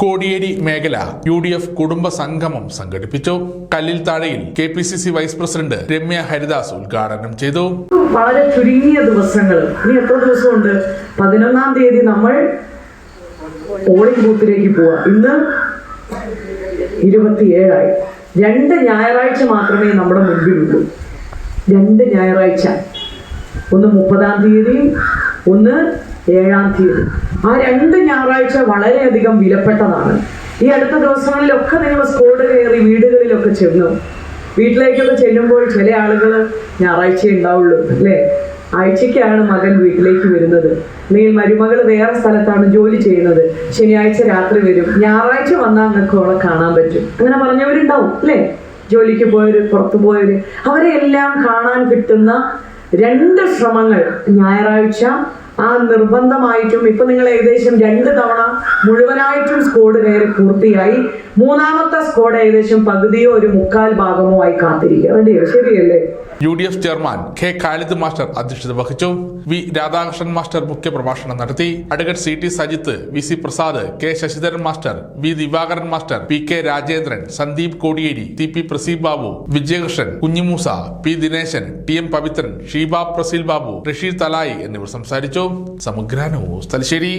കോടിയേരി മേഖല U D F കുടുംബ സംഗമം സംഘടിപ്പിച്ചു. കല്ലിൽ താഴെയിൽ K P C C vice president Ramya Haridas ഉദ്ഘാടനം ചെയ്തു. വളരെ ചുരുങ്ങിയ ദിവസങ്ങൾ. ഇനി എത്ര ദിവസമുണ്ട്? പതിനൊന്നാം തീയതി നമ്മൾ പോളിംഗ് ബൂത്തിലേക്ക് പോവാം. ഇന്ന് ഇരുപത്തിയേഴായി. രണ്ട് ഞായറാഴ്ച മാത്രമേ നമ്മുടെ മുൻപിലുള്ളൂ രണ്ട് ഞായറാഴ്ച. ഒന്ന് മുപ്പതാം തീയതി ഒന്ന് ഏഴാം തീയതി. ആ രണ്ട് ഞായറാഴ്ച വളരെയധികം വിലപ്പെട്ടതാണ്. ഈ അടുത്ത ദിവസങ്ങളിലൊക്കെ നിങ്ങൾ സ്കോഡ് കയറി വീടുകളിലൊക്കെ ചെന്നു. വീട്ടിലേക്കൊക്കെ ചെല്ലുമ്പോൾ ചില ആളുകൾ ഞായറാഴ്ച ഉണ്ടാവുള്ളൂ അല്ലേ? ആഴ്ചയ്ക്കാണ് മകൻ വീട്ടിലേക്ക് വരുന്നത്. അല്ലെങ്കിൽ മരുമകൾ വേറെ സ്ഥലത്താണ് ജോലി ചെയ്യുന്നത്. ശനിയാഴ്ച രാത്രി വരും. ഞായറാഴ്ച വന്നാൽ നിങ്ങൾക്ക് അവളെ കാണാൻ പറ്റും. അങ്ങനെ പറഞ്ഞവരുണ്ടാവും അല്ലേ? ജോലിക്ക് പോയവര് പുറത്തു പോയവര്. അവരെ എല്ലാം കാണാൻ കിട്ടുന്ന രണ്ട് ശ്രമങ്ങൾ ഞായറാഴ്ച. ആ നിർബന്ധമായിട്ടും ഇപ്പൊ നിങ്ങൾ ഏകദേശം രണ്ട് തവണ മുഴുവനായിട്ടും സ്കോഡ് കയറി പൂർത്തിയായി. മൂന്നാമത്തെ സ്കോഡ് ഏകദേശം പകുതിയോ ഒരു മുക്കാൽ ഭാഗമോ ആയി കാത്തിരിക്കുക. റെഡിയോ ശരിയല്ലേ? U D F chairman K Khalid master അധ്യക്ഷത വഹിച്ചു. വി രാധാകൃഷ്ണൻ മാസ്റ്റർ മുഖ്യപ്രഭാഷണം നടത്തി. Advocate C T Sajith V C Prasad K Sasidharan master V Divakaran master P K Rajendran Sandeep Kodiyeri T P Praseeb Babu Vijayakrishnan Kunhimoosa P Dinesan T M Pavithran Sheeba Praseel Babu Rasheed Thalayi എന്നിവർ സംസാരിച്ചു. സമഗ്രാനോ news Thalassery.